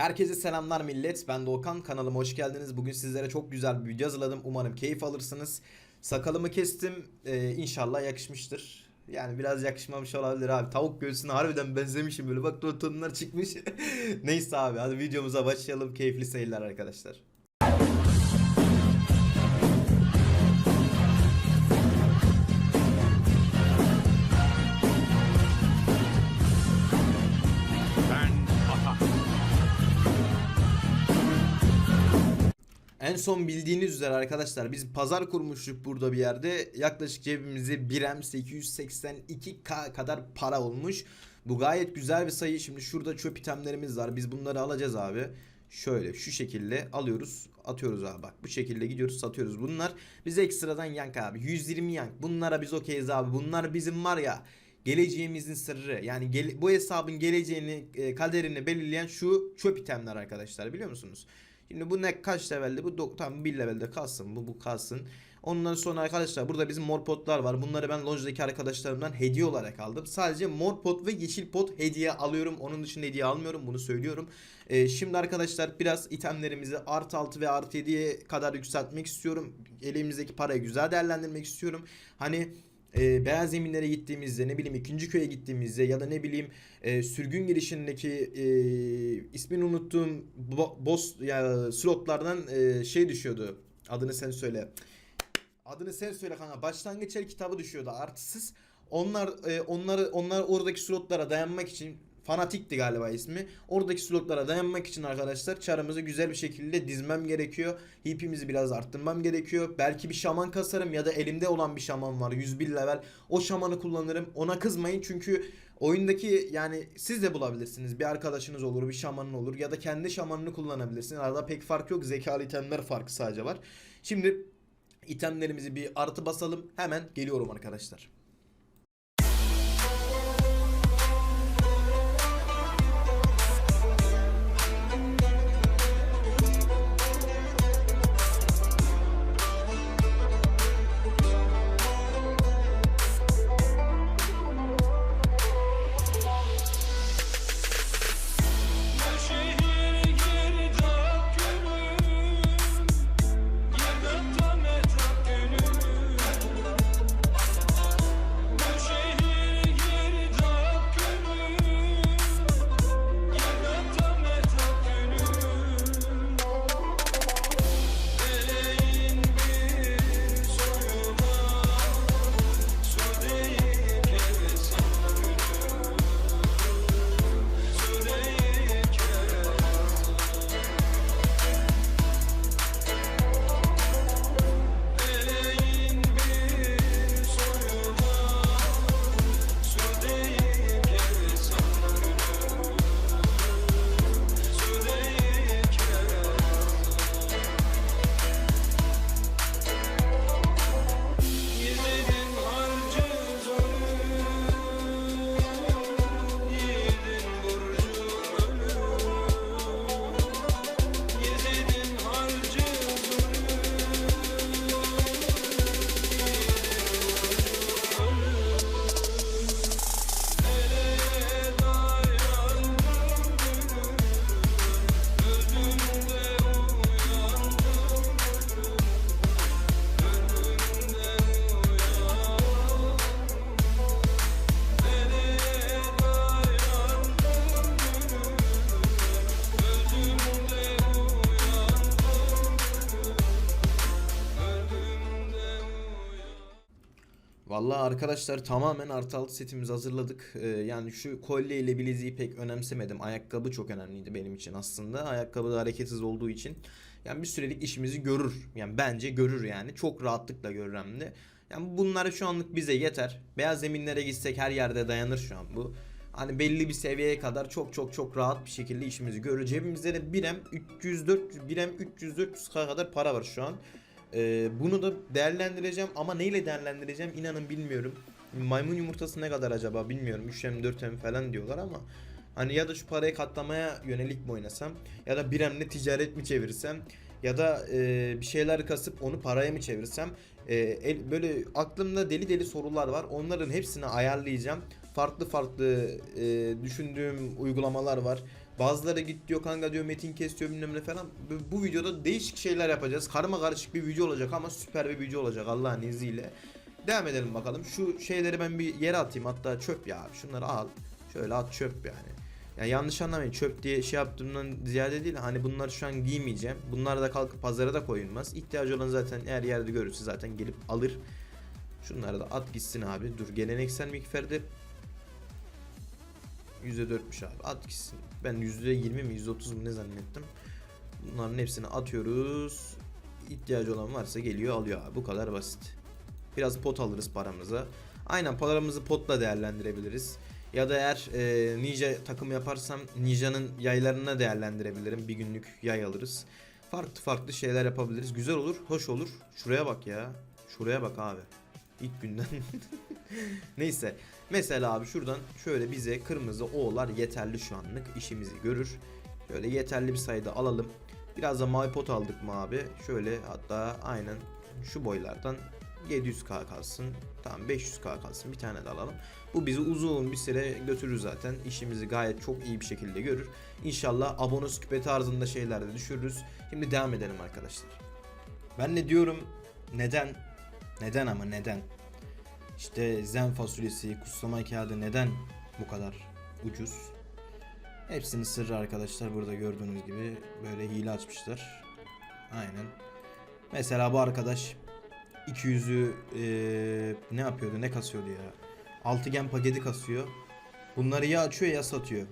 Herkese selamlar millet. Ben Doğukan. Kanalıma hoş geldiniz. Bugün sizlere çok güzel bir video hazırladım. Umarım keyif alırsınız. Sakalımı kestim. Ee, inşallah yakışmıştır. Yani biraz yakışmamış olabilir abi. Tavuk göğsüne harbiden benzemişim böyle. Bak tonlar çıkmış. Neyse abi hadi videomuza başlayalım. Keyifli seyirler arkadaşlar. Son bildiğiniz üzere arkadaşlar biz pazar kurmuştuk burada bir yerde. Yaklaşık cebimize 1M 882K kadar para olmuş. Bu gayet güzel bir sayı. Şimdi şurada çöp itemlerimiz var. Biz bunları alacağız abi. Şöyle şu şekilde alıyoruz. Atıyoruz abi bak. Bu şekilde gidiyoruz satıyoruz. Bunlar bize ekstradan yank abi. 120 yank. Bunlara biz okeyiz abi. Bunlar bizim var ya geleceğimizin sırrı. Yani gele- bu hesabın geleceğini, e, kaderini belirleyen şu çöp itemler arkadaşlar biliyor musunuz? Şimdi bu ne kaç levelde? Bu tam 1 levelde kalsın. Bu bu kalsın. Ondan sonra arkadaşlar burada bizim mor potlar var. Bunları ben lojdaki arkadaşlarımdan hediye olarak aldım. Sadece mor pot ve yeşil pot hediye alıyorum. Onun dışında hediye almıyorum. Bunu söylüyorum. Ee, şimdi arkadaşlar biraz itemlerimizi artı 6 ve artı 7'ye kadar yükseltmek istiyorum. Elimizdeki parayı güzel değerlendirmek istiyorum. Hani e, beyaz zeminlere gittiğimizde ne bileyim ikinci köye gittiğimizde ya da ne bileyim e, sürgün girişindeki e, ismini unuttuğum bo- boss ya slotlardan e, şey düşüyordu. Adını sen söyle. Adını sen söyle kanka. Başlangıç el kitabı düşüyordu artısız. Onlar e, onları onlar oradaki slotlara dayanmak için fanatikti galiba ismi. Oradaki slotlara dayanmak için arkadaşlar çarımızı güzel bir şekilde dizmem gerekiyor. Hipimizi biraz arttırmam gerekiyor. Belki bir şaman kasarım ya da elimde olan bir şaman var 101 level. O şamanı kullanırım. Ona kızmayın çünkü oyundaki yani siz de bulabilirsiniz. Bir arkadaşınız olur, bir şamanın olur ya da kendi şamanını kullanabilirsiniz. Arada pek fark yok. Zekalı itemler farkı sadece var. Şimdi itemlerimizi bir artı basalım. Hemen geliyorum arkadaşlar. Arkadaşlar tamamen artı altı setimizi hazırladık. Ee, yani şu kolye ile bileziği pek önemsemedim. Ayakkabı çok önemliydi benim için aslında. Ayakkabı da hareketsiz olduğu için. Yani bir sürelik işimizi görür. Yani bence görür yani. Çok rahatlıkla görür hem de. Yani bunlar şu anlık bize yeter. Beyaz zeminlere gitsek her yerde dayanır şu an bu. Hani belli bir seviyeye kadar çok çok çok rahat bir şekilde işimizi görür. Cebimizde de 1M 300 400 1M 300 400 kadar para var şu an. Ee, bunu da değerlendireceğim ama neyle değerlendireceğim inanın bilmiyorum. Maymun yumurtası ne kadar acaba bilmiyorum. 3M 4M falan diyorlar ama hani ya da şu parayı katlamaya yönelik mi oynasam ya da 1M'le ticaret mi çevirsem ya da e, bir şeyler kasıp onu paraya mı çevirsem e, el- böyle aklımda deli deli sorular var. Onların hepsini ayarlayacağım. Farklı farklı e, düşündüğüm uygulamalar var. Bazıları git diyor kanka diyor metin kes diyor bilmem ne falan. Bu, bu videoda değişik şeyler yapacağız. Karma karışık bir video olacak ama süper bir video olacak Allah'ın izniyle. Devam edelim bakalım. Şu şeyleri ben bir yere atayım. Hatta çöp ya abi. Şunları al. Şöyle at çöp yani. Ya yanlış anlamayın. Çöp diye şey yaptığımdan ziyade değil. Hani bunları şu an giymeyeceğim. Bunlar da kalkıp pazara da koyulmaz. İhtiyacı olan zaten eğer yerde görürse zaten gelip alır. Şunları da at gitsin abi. Dur geleneksel mikferde %4'müş abi. At gitsin. Ben %20 mi %30 mu ne zannettim. Bunların hepsini atıyoruz. İhtiyacı olan varsa geliyor alıyor abi. Bu kadar basit. Biraz pot alırız paramıza. Aynen paramızı potla değerlendirebiliriz. Ya da eğer e, Ninja takım yaparsam Ninja'nın yaylarına değerlendirebilirim. Bir günlük yay alırız. Farklı farklı şeyler yapabiliriz. Güzel olur, hoş olur. Şuraya bak ya. Şuraya bak abi. İlk günden. Neyse. Mesela abi şuradan şöyle bize kırmızı O'lar yeterli şu anlık işimizi görür. Şöyle yeterli bir sayıda alalım. Biraz da mavi pot aldık mı abi? Şöyle hatta aynen şu boylardan 700k kalsın. Tamam 500k kalsın. Bir tane de alalım. Bu bizi uzun bir süre götürür zaten. İşimizi gayet çok iyi bir şekilde görür. İnşallah abonus küpe tarzında şeyler de düşürürüz. Şimdi devam edelim arkadaşlar. Ben ne diyorum? Neden? Neden ama neden? İşte zen fasulyesi, kutsama kağıdı neden bu kadar ucuz? Hepsinin sırrı arkadaşlar burada gördüğünüz gibi böyle hile açmışlar. Aynen. Mesela bu arkadaş 200'ü eee, ne yapıyordu ne kasıyordu ya? Altıgen paketi kasıyor. Bunları ya açıyor ya satıyor.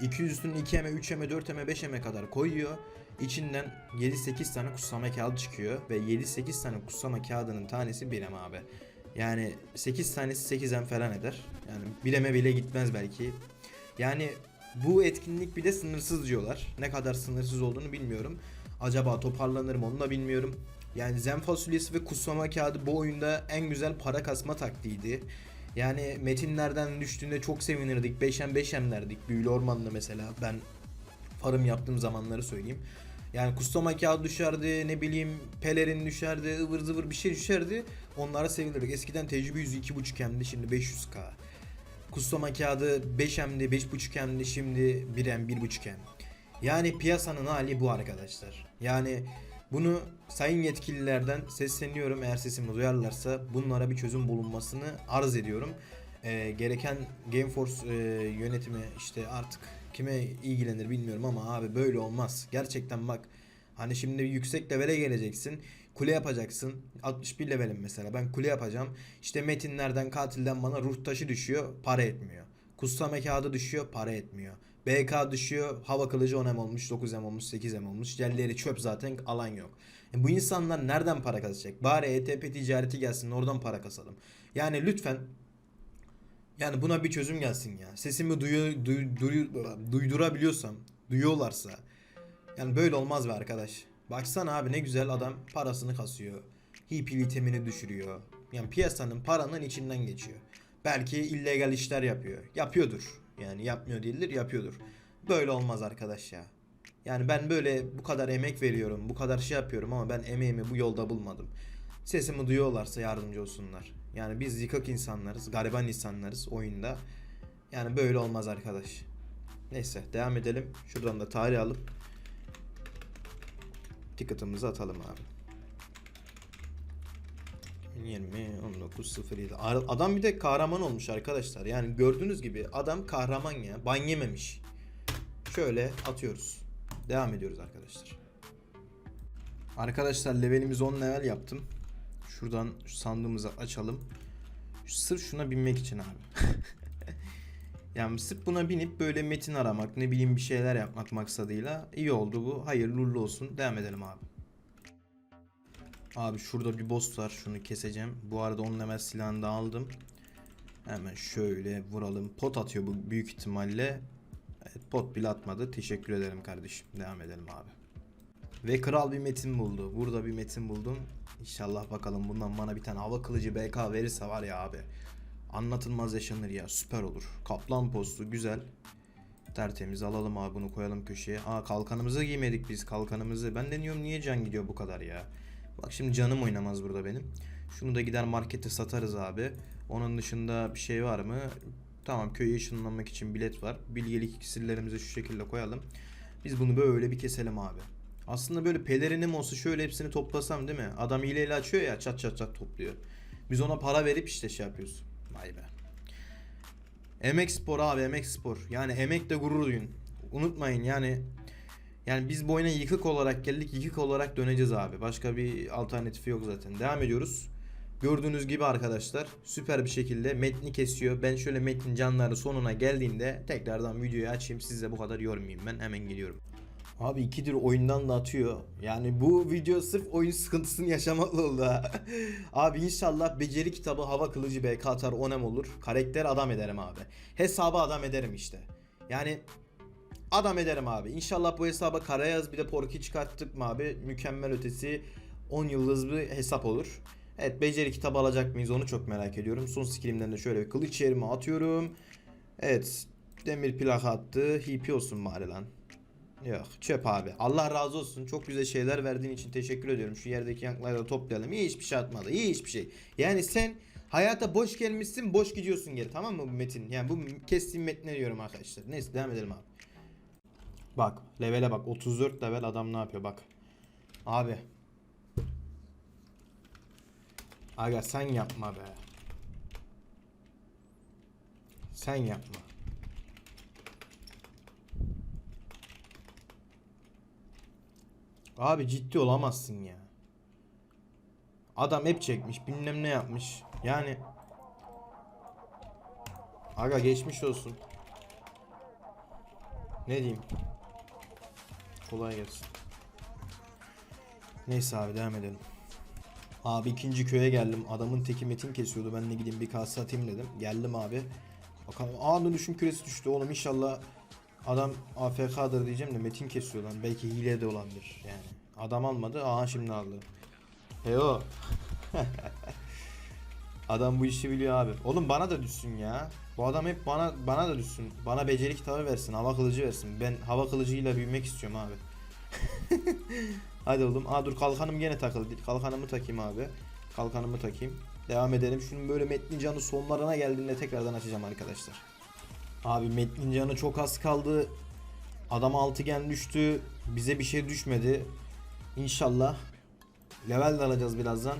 200'ünü 2'eme, 3'eme, 4'eme, 5'eme kadar koyuyor. İçinden 7-8 tane kutsama kağıdı çıkıyor ve 7-8 tane kutsama kağıdının tanesi 1 abi. Yani 8 tanesi 8'en falan eder. Yani bileme bile gitmez belki. Yani bu etkinlik bir de sınırsız diyorlar. Ne kadar sınırsız olduğunu bilmiyorum. Acaba toparlanır mı onu da bilmiyorum. Yani zen fasulyesi ve kutsama kağıdı bu oyunda en güzel para kasma taktiğiydi. Yani metinlerden düştüğünde çok sevinirdik. 5'em 5'em derdik. Büyülü ormanda mesela ben farım yaptığım zamanları söyleyeyim. Yani kutsama kağıdı düşerdi, ne bileyim pelerin düşerdi, ıvır zıvır bir şey düşerdi. Onlara sevinirdik. Eskiden tecrübe yüzü 2.5 hemdi şimdi 500k. Kutsama kağıdı 5 hemdi, 5.5 hemdi şimdi 1 hem, 1.5 hem. Yani piyasanın hali bu arkadaşlar. Yani bunu sayın yetkililerden sesleniyorum eğer sesimi duyarlarsa bunlara bir çözüm bulunmasını arz ediyorum. Ee, gereken Gameforce e, yönetimi işte artık kime ilgilenir bilmiyorum ama abi böyle olmaz. Gerçekten bak hani şimdi yüksek levele geleceksin. Kule yapacaksın. 61 levelim mesela. Ben kule yapacağım. İşte metinlerden katilden bana ruh taşı düşüyor. Para etmiyor. Kutsama kağıdı düşüyor. Para etmiyor. BK düşüyor. Hava kılıcı 10 em olmuş. 9 em olmuş. 8 em olmuş. Jelleri çöp zaten. Alan yok. E bu insanlar nereden para kasacak? Bari ETP ticareti gelsin. Oradan para kasalım. Yani lütfen yani buna bir çözüm gelsin ya. Sesimi duyu, duy- duyu- duydurabiliyorsam, duyuyorlarsa. Yani böyle olmaz be arkadaş. Baksana abi ne güzel adam parasını kasıyor. HP itemini düşürüyor. Yani piyasanın paranın içinden geçiyor. Belki illegal işler yapıyor. Yapıyordur. Yani yapmıyor değildir, yapıyordur. Böyle olmaz arkadaş ya. Yani ben böyle bu kadar emek veriyorum, bu kadar şey yapıyorum ama ben emeğimi bu yolda bulmadım. Sesimi duyuyorlarsa yardımcı olsunlar. Yani biz yıkık insanlarız, gariban insanlarız oyunda. Yani böyle olmaz arkadaş. Neyse devam edelim. Şuradan da tarih alıp ticket'ımızı atalım abi. 20 19 07 Ar- Adam bir de kahraman olmuş arkadaşlar. Yani gördüğünüz gibi adam kahraman ya. Ban yememiş. Şöyle atıyoruz. Devam ediyoruz arkadaşlar. Arkadaşlar levelimizi 10 level yaptım. Şuradan şu sandığımızı açalım. Şu- Sırf şuna binmek için abi. yani sırf buna binip böyle metin aramak, ne bileyim bir şeyler yapmak maksadıyla iyi oldu bu. Hayırlı uğurlu olsun. Devam edelim abi. Abi şurada bir boss var. Şunu keseceğim. Bu arada 10 level silahını da aldım. Hemen şöyle vuralım. Pot atıyor bu büyük ihtimalle. Evet, pot bile atmadı. Teşekkür ederim kardeşim. Devam edelim abi. Ve kral bir metin buldu. Burada bir metin buldum. İnşallah bakalım bundan bana bir tane hava kılıcı BK verirse var ya abi. Anlatılmaz yaşanır ya süper olur. Kaplan postu güzel. Tertemiz alalım abi bunu koyalım köşeye. Aa kalkanımızı giymedik biz kalkanımızı. Ben deniyorum niye can gidiyor bu kadar ya. Bak şimdi canım oynamaz burada benim. Şunu da gider markete satarız abi. Onun dışında bir şey var mı? Tamam köye ışınlanmak için bilet var. Bilgelik iksirlerimizi şu şekilde koyalım. Biz bunu böyle bir keselim abi. Aslında böyle pelerinim olsa şöyle hepsini toplasam değil mi? Adam hileyle açıyor ya çat çat çat topluyor. Biz ona para verip işte şey yapıyoruz. Vay be. Emek spor abi emek spor. Yani emekle gurur duyun. Unutmayın yani yani biz bu oyuna yıkık olarak geldik yıkık olarak döneceğiz abi. Başka bir alternatifi yok zaten. Devam ediyoruz. Gördüğünüz gibi arkadaşlar süper bir şekilde metni kesiyor. Ben şöyle metnin canları sonuna geldiğinde tekrardan videoyu açayım. Size bu kadar yormayayım ben hemen geliyorum. Abi ikidir oyundan da atıyor. Yani bu video sırf oyun sıkıntısını yaşamakla oldu ha. abi inşallah beceri kitabı hava kılıcı BK atar onem olur. Karakter adam ederim abi. Hesabı adam ederim işte. Yani adam ederim abi. İnşallah bu hesaba Karayaz bir de Porky çıkarttık mı abi? Mükemmel ötesi 10 yıldız bir hesap olur. Evet beceri kitabı alacak mıyız onu çok merak ediyorum. Son skillimden de şöyle bir kılıç yerime atıyorum. Evet demir plaka attı. HP olsun bari lan. Yok çöp abi. Allah razı olsun. Çok güzel şeyler verdiğin için teşekkür ediyorum. Şu yerdeki yankları da toplayalım. İyi hiçbir şey atmadı. İyi hiçbir şey. Yani sen hayata boş gelmişsin boş gidiyorsun geri tamam mı bu metin? Yani bu kestiğim metne diyorum arkadaşlar. Neyse devam edelim abi. Bak levele bak 34 level adam ne yapıyor bak. Abi. Aga sen yapma be. Sen yapma. Abi ciddi olamazsın ya. Adam hep çekmiş bilmem ne yapmış. Yani Aga geçmiş olsun. Ne diyeyim? Kolay gelsin. Neyse abi devam edelim. Abi ikinci köye geldim. Adamın teki metin kesiyordu. Ben de gideyim bir kase atayım dedim. Geldim abi. Bakalım anında düşüm küresi düştü. Oğlum inşallah adam AFK'dır diyeceğim de metin kesiyor lan. Belki hile de olabilir yani. Adam almadı. Aha şimdi aldı. Heyo. adam bu işi biliyor abi. Oğlum bana da düşsün ya. Bu adam hep bana bana da düşsün. Bana beceri kitabı versin. Hava kılıcı versin. Ben hava kılıcıyla büyümek istiyorum abi. Hadi oğlum. Aa dur kalkanım gene takıldı. Kalkanımı takayım abi. Kalkanımı takayım. Devam edelim. Şunun böyle metnin canı sonlarına geldiğinde tekrardan açacağım arkadaşlar. Abi metnin canı çok az kaldı. Adam altıgen düştü. Bize bir şey düşmedi. İnşallah. Level de alacağız birazdan.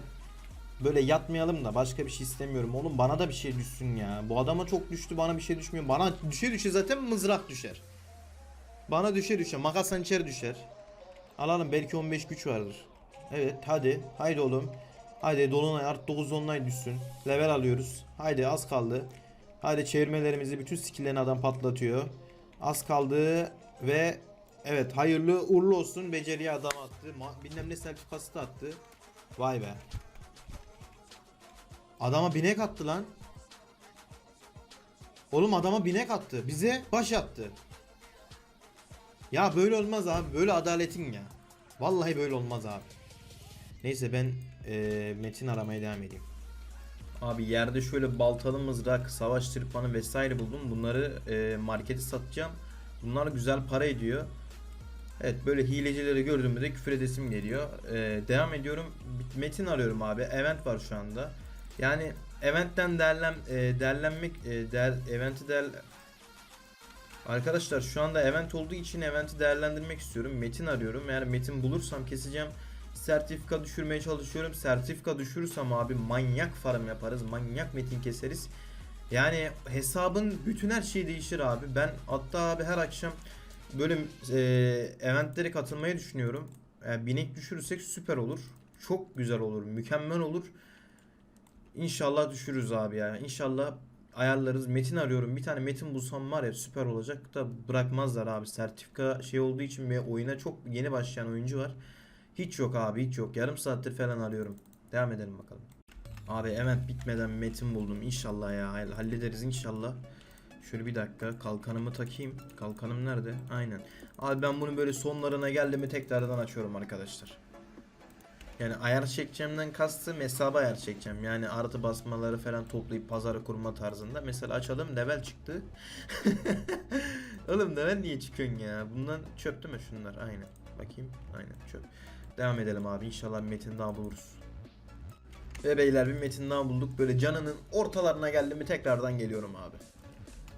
Böyle yatmayalım da başka bir şey istemiyorum. Oğlum bana da bir şey düşsün ya. Bu adama çok düştü bana bir şey düşmüyor. Bana düşe düşe zaten mızrak düşer. Bana düşe düşe. Makas hançer düşer. Alalım belki 15 güç vardır. Evet hadi. Haydi oğlum. Haydi dolunay art 9 dolunay düşsün. Level alıyoruz. Haydi az kaldı. Haydi çevirmelerimizi bütün skill'lerini adam patlatıyor. Az kaldı ve evet hayırlı uğurlu olsun. Beceriye adam attı. Ma- bilmem ne sertifikası da attı. Vay be. Adama binek attı lan. Oğlum adama binek attı. Bize baş attı. Ya böyle olmaz abi. Böyle adaletin ya. Vallahi böyle olmaz abi. Neyse ben eee, metin aramaya devam edeyim. Abi yerde şöyle baltalı mızrak, savaş tırpanı vesaire buldum. Bunları eee markete satacağım. Bunlar güzel para ediyor. Evet böyle hilecileri gördüğümde de küfür edesim geliyor. Eee, devam ediyorum. Metin arıyorum abi. Event var şu anda. Yani eventten değerlen, eee, değerlenmek, eee, değer, eventi değer, Arkadaşlar şu anda event olduğu için eventi değerlendirmek istiyorum. Metin arıyorum. Eğer metin bulursam keseceğim. Sertifika düşürmeye çalışıyorum. Sertifika düşürürsem abi manyak farm yaparız. Manyak metin keseriz. Yani hesabın bütün her şeyi değişir abi. Ben hatta abi her akşam böyle e, eventlere katılmayı düşünüyorum. Yani binek düşürürsek süper olur. Çok güzel olur. Mükemmel olur. İnşallah düşürürüz abi ya. İnşallah ayarlarız. Metin arıyorum. Bir tane metin bulsam var ya süper olacak da bırakmazlar abi. Sertifika şey olduğu için ve oyuna çok yeni başlayan oyuncu var. Hiç yok abi hiç yok. Yarım saattir falan arıyorum. Devam edelim bakalım. Abi event bitmeden metin buldum. İnşallah ya. Hallederiz inşallah. Şöyle bir dakika kalkanımı takayım. Kalkanım nerede? Aynen. Abi ben bunu böyle sonlarına geldi mi tekrardan açıyorum arkadaşlar. Yani ayar çekeceğimden kastım hesaba ayar çekeceğim. Yani artı basmaları falan toplayıp pazarı kurma tarzında. Mesela açalım level çıktı. Oğlum level niye çıkıyorsun ya? Bundan çöp değil mi şunlar? Aynen. Bakayım. Aynen çöp. Devam edelim abi. İnşallah metin daha buluruz. Ve beyler bir metin daha bulduk. Böyle canının ortalarına geldi mi tekrardan geliyorum abi.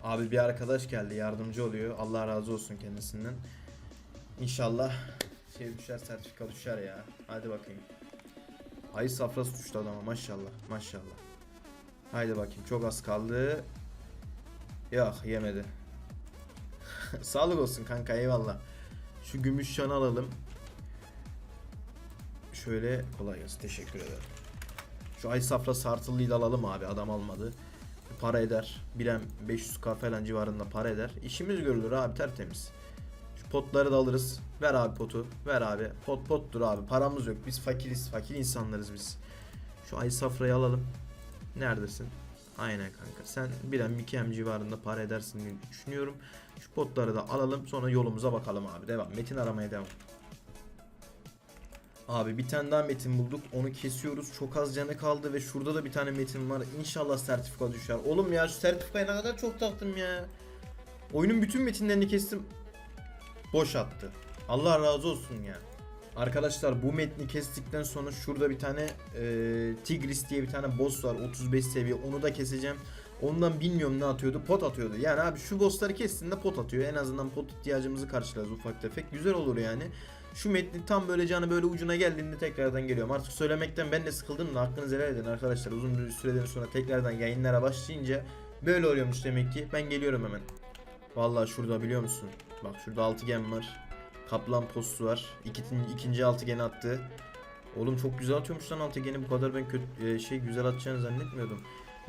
Abi bir arkadaş geldi yardımcı oluyor. Allah razı olsun kendisinden. İnşallah şey düşer sertifika düşer ya. Hadi bakayım. Ayı safrası düştü adama maşallah maşallah. Haydi bakayım çok az kaldı. Yok yemedi. Sağlık olsun kanka eyvallah. Şu gümüş şanı alalım. Şöyle kolay gelsin teşekkür ederim. Şu ay safra sartıllıyı da alalım abi adam almadı. Para eder. Birem 500k falan civarında para eder. İşimiz görülür abi tertemiz. Şu potları da alırız. Ver abi potu. Ver abi. Pot pottur abi. Paramız yok. Biz fakiriz. Fakir insanlarız biz. Şu ay safrayı alalım. Neredesin? Aynen kanka. Sen birem 2M civarında para edersin diye düşünüyorum. Şu potları da alalım. Sonra yolumuza bakalım abi. Devam. Metin aramaya devam. Abi bir tane daha metin bulduk. Onu kesiyoruz. Çok az canı kaldı ve şurada da bir tane metin var. İnşallah sertifika düşer. Oğlum ya şu sertifikayı ne kadar çok taktım ya. Oyunun bütün metinlerini kestim. Boş attı. Allah razı olsun ya. Arkadaşlar bu metni kestikten sonra şurada bir tane e, Tigris diye bir tane boss var 35 seviye onu da keseceğim. Ondan bilmiyorum ne atıyordu pot atıyordu. Yani abi şu bossları kessin de pot atıyor. En azından pot ihtiyacımızı karşılarız ufak tefek. Güzel olur yani. Şu metni tam böyle canı böyle ucuna geldiğinde tekrardan geliyorum. Artık söylemekten ben de sıkıldım da hakkınızı helal edin arkadaşlar. Uzun bir süreden sonra tekrardan yayınlara başlayınca böyle oluyormuş demek ki. Ben geliyorum hemen. Vallahi şurada biliyor musun? Bak şurada altıgen var. Kaplan postu var. İki, ikinci altıgeni attı. Oğlum çok güzel atıyormuş lan altıgeni. Bu kadar ben kötü e, şey güzel atacağını zannetmiyordum.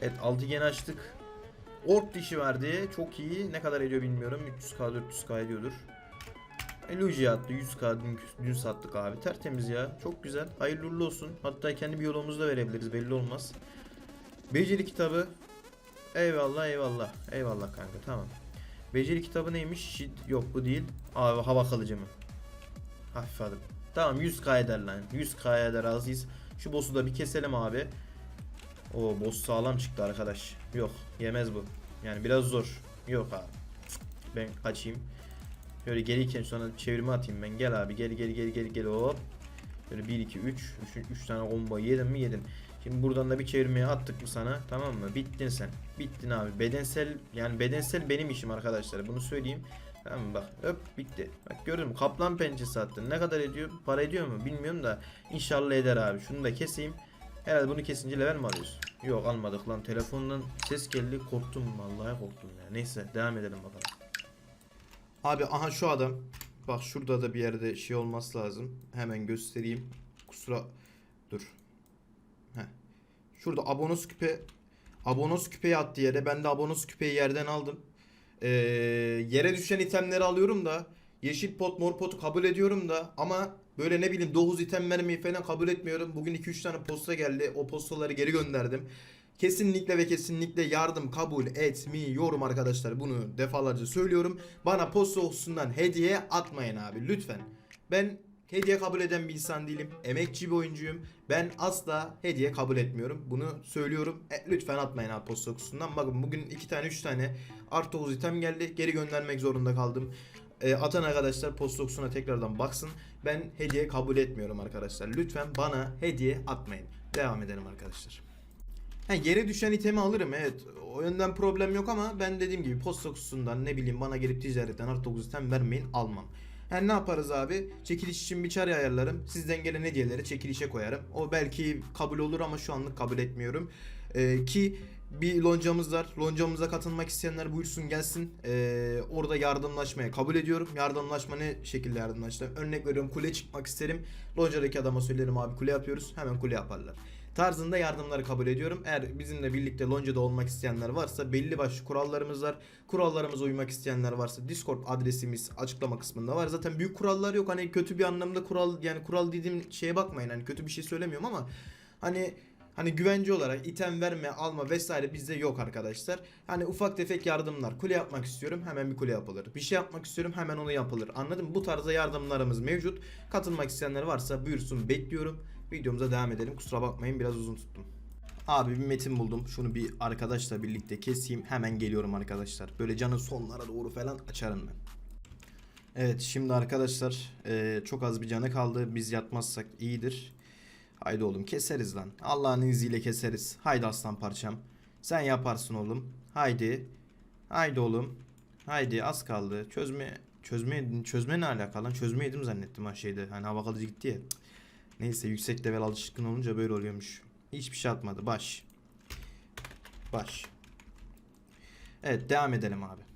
Evet altıgeni açtık. Ork dişi verdi. Çok iyi. Ne kadar ediyor bilmiyorum. 300k 400k ediyordur. E, Luigi attı 100k dün, dün sattık abi. Tertemiz ya. Çok güzel. Hayırlı uğurlu olsun. Hatta kendi bir yolumuzu da verebiliriz. Belli olmaz. Beceri kitabı. Eyvallah eyvallah. Eyvallah kanka tamam. Beceri kitabı neymiş? Şid yok bu değil. Abi hava kalıcı mı? Hafif adım. Tamam 100k eder lan. 100k eder azıyız. Şu boss'u da bir keselim abi. O boss sağlam çıktı arkadaş. Yok yemez bu. Yani biraz zor. Yok abi. Ben kaçayım. Şöyle gelirken sonra çevirme atayım ben. Gel abi gel gel gel gel gel hop. Böyle 1 2 3 3 3 tane combo yedim mi yedim. Şimdi buradan da bir çevirmeye attık mı sana tamam mı? Bittin sen. Bittin abi. Bedensel yani bedensel benim işim arkadaşlar. Bunu söyleyeyim. Tamam bak öp bitti. Bak gördün mü kaplan pençesi attın. Ne kadar ediyor? Para ediyor mu? Bilmiyorum da inşallah eder abi. Şunu da keseyim. Herhalde bunu kesince level mi alıyoruz? Yok almadık lan. Telefondan ses geldi. Korktum vallahi korktum ya. Neyse devam edelim bakalım. Abi aha şu adam. Bak şurada da bir yerde şey olması lazım. Hemen göstereyim. Kusura dur. Heh. Şurada abonos küpe abonos küpeyi attı yere. Ben de abonos küpeyi yerden aldım. Ee, yere düşen itemleri alıyorum da yeşil pot mor potu kabul ediyorum da ama böyle ne bileyim 9 item vermeyi falan kabul etmiyorum. Bugün 2-3 tane posta geldi. O postaları geri gönderdim. Kesinlikle ve kesinlikle yardım kabul etmiyorum arkadaşlar. Bunu defalarca söylüyorum. Bana posta hususundan hediye atmayın abi lütfen. Ben hediye kabul eden bir insan değilim. Emekçi bir oyuncuyum. Ben asla hediye kabul etmiyorum. Bunu söylüyorum. E, lütfen atmayın abi posta hususundan. Bakın bugün 2 tane 3 tane artı 9 item geldi. Geri göndermek zorunda kaldım. E, atan arkadaşlar posta hususuna tekrardan baksın. Ben hediye kabul etmiyorum arkadaşlar. Lütfen bana hediye atmayın. Devam edelim arkadaşlar. Ha, yere düşen itemi alırım evet. O yönden problem yok ama ben dediğim gibi posta kutusundan ne bileyim bana gelip ticaretten artı 9 item vermeyin almam. Yani ne yaparız abi? Çekiliş için bir çare ayarlarım. Sizden gelen hediyeleri çekilişe koyarım. O belki kabul olur ama şu anlık kabul etmiyorum. Ee, ki bir loncamız var. Loncamıza katılmak isteyenler buyursun gelsin. Ee, orada yardımlaşmaya kabul ediyorum. Yardımlaşma ne şekilde yardımlaşma? Örnek veriyorum kule çıkmak isterim. Loncadaki adama söylerim abi kule yapıyoruz. Hemen kule yaparlar tarzında yardımları kabul ediyorum. Eğer bizimle birlikte loncada olmak isteyenler varsa belli başlı kurallarımız var. Kurallarımıza uymak isteyenler varsa Discord adresimiz açıklama kısmında var. Zaten büyük kurallar yok. Hani kötü bir anlamda kural yani kural dediğim şeye bakmayın. Hani kötü bir şey söylemiyorum ama hani Hani güvence olarak item verme, alma vesaire bizde yok arkadaşlar. Hani ufak tefek yardımlar. Kule yapmak istiyorum hemen bir kule yapılır. Bir şey yapmak istiyorum hemen onu yapılır. Anladın mı? Bu tarzda yardımlarımız mevcut. Katılmak isteyenler varsa buyursun bekliyorum. Videomuza devam edelim. Kusura bakmayın biraz uzun tuttum. Abi bir metin buldum. Şunu bir arkadaşla birlikte keseyim. Hemen geliyorum arkadaşlar. Böyle canın sonlara doğru falan açarım ben. Evet şimdi arkadaşlar çok az bir canı kaldı. Biz yatmazsak iyidir. Haydi oğlum keseriz lan. Allah'ın izniyle keseriz. Haydi aslan parçam. Sen yaparsın oğlum. Haydi. Haydi oğlum. Haydi az kaldı. Çözme çözme çözme ne alakalı lan? Çözmeydim zannettim ha şeyde. Hani hava kalıcı gitti ya. Neyse yüksek level alışkın olunca böyle oluyormuş. Hiçbir şey atmadı. Baş. Baş. Evet devam edelim abi.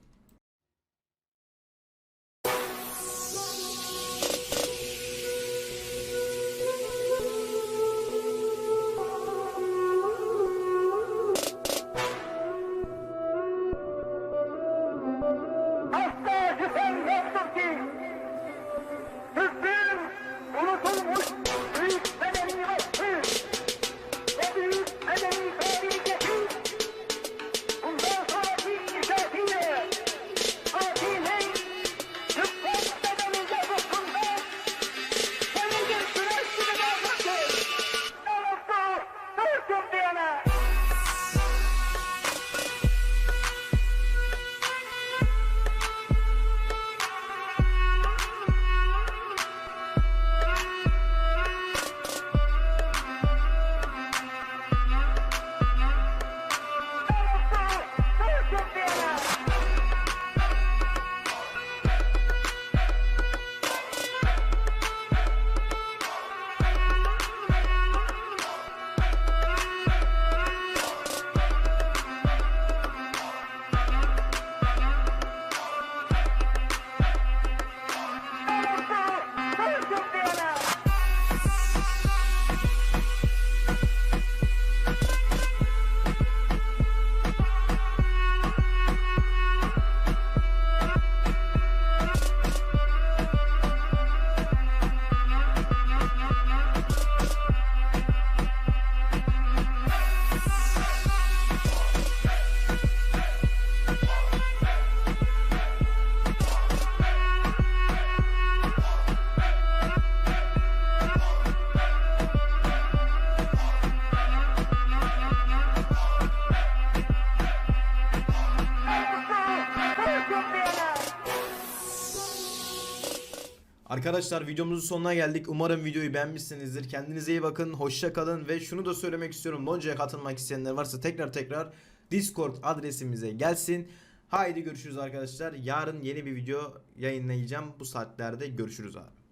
Arkadaşlar videomuzun sonuna geldik. Umarım videoyu beğenmişsinizdir. Kendinize iyi bakın. Hoşça kalın ve şunu da söylemek istiyorum. Lonca'ya katılmak isteyenler varsa tekrar tekrar Discord adresimize gelsin. Haydi görüşürüz arkadaşlar. Yarın yeni bir video yayınlayacağım. Bu saatlerde görüşürüz abi.